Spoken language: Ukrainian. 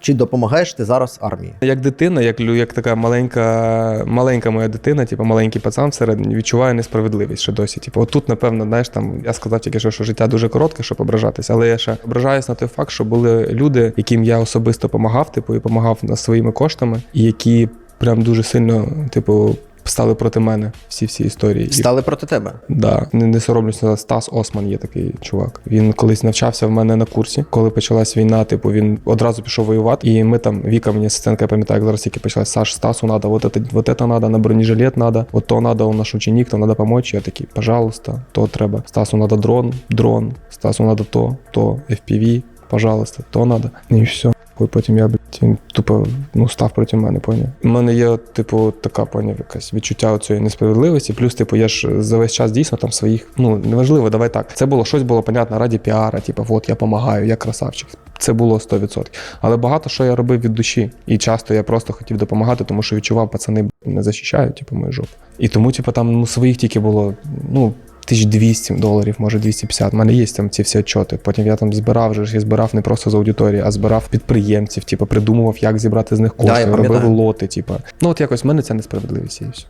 Чи допомагаєш ти зараз армії? Як дитина, як, як така маленька, маленька моя дитина, типу маленький пацан всередині, відчуває несправедливість ще досі. Типу, отут, напевно, знаєш, там я сказав тільки що, що життя дуже коротке, щоб ображатися, але я ще ображаюсь на той факт, що були люди, яким я особисто допомагав, типу, і допомагав на своїми коштами, і які прям дуже сильно, типу, стали проти мене всі всі історії. Стали проти тебе. Да, не, не соромлюся. Стас Осман є такий чувак. Він колись навчався в мене на курсі. Коли почалась війна, типу він одразу пішов воювати. І ми там Віка мені асистентка, я пам'ятаю, як зараз тільки почалась. Саш, Стасу надо, вот это, вот это надо, на бронежилет надо, от то надо, он наш ученик, там надо помочь. Я такий, пожалуйста, то треба. Стасу надо дрон, дрон, Стасу надо то, то, FPV, пожалуйста, то надо. І все. Ой, Потім я блядь, тупо ну, став проти мене, поняв. У мене є, типу, така поняв, якась відчуття цієї несправедливості. Плюс, типу, я ж за весь час дійсно там своїх, ну неважливо, давай так. Це було щось було понятно раді піара, типу, от я допомагаю, я красавчик. Це було 100%. Але багато що я робив від душі. І часто я просто хотів допомагати, тому що відчував, пацани не захищають, типу, мою жопу. І тому, типу, там ну, своїх тільки було, ну. 1200 доларів, може 250. У мене є там ці всі отчоти. Потім я там збирав вже ж я збирав не просто з аудиторії, а збирав підприємців, типу, придумував, як зібрати з них Да, кошти, робив лоти. Типу. Ну от якось в мене це несправедливість.